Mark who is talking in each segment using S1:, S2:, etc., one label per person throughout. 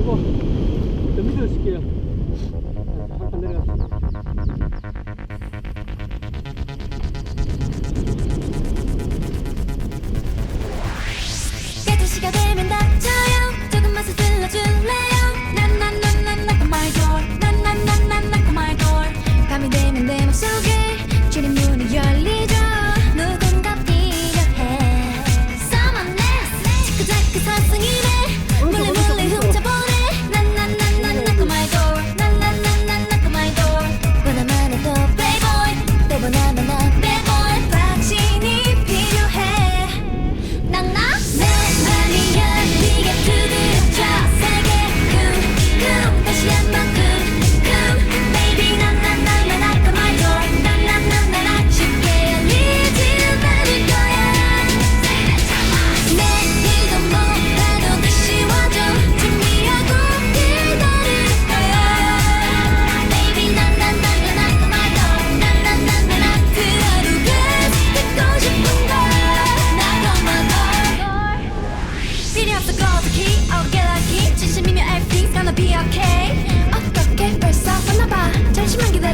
S1: 이거. 이거 밑에 넣을게요.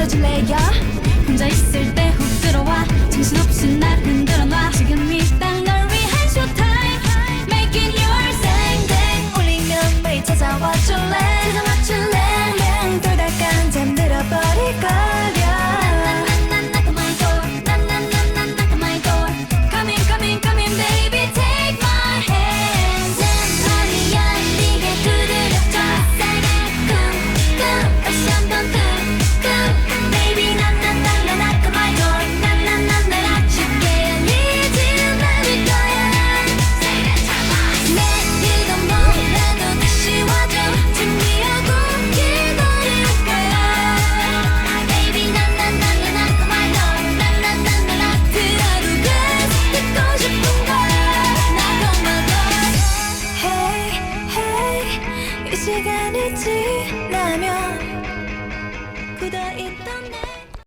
S1: 떨어질래요? 혼자 있을 때 훅 들어와. 정신없이 날 흔들어 놔. 지금 이 땅 널 위한 쇼타임. Making your same day 울리면 매일 찾아와 줄래? 시간이 지나면 굳어있던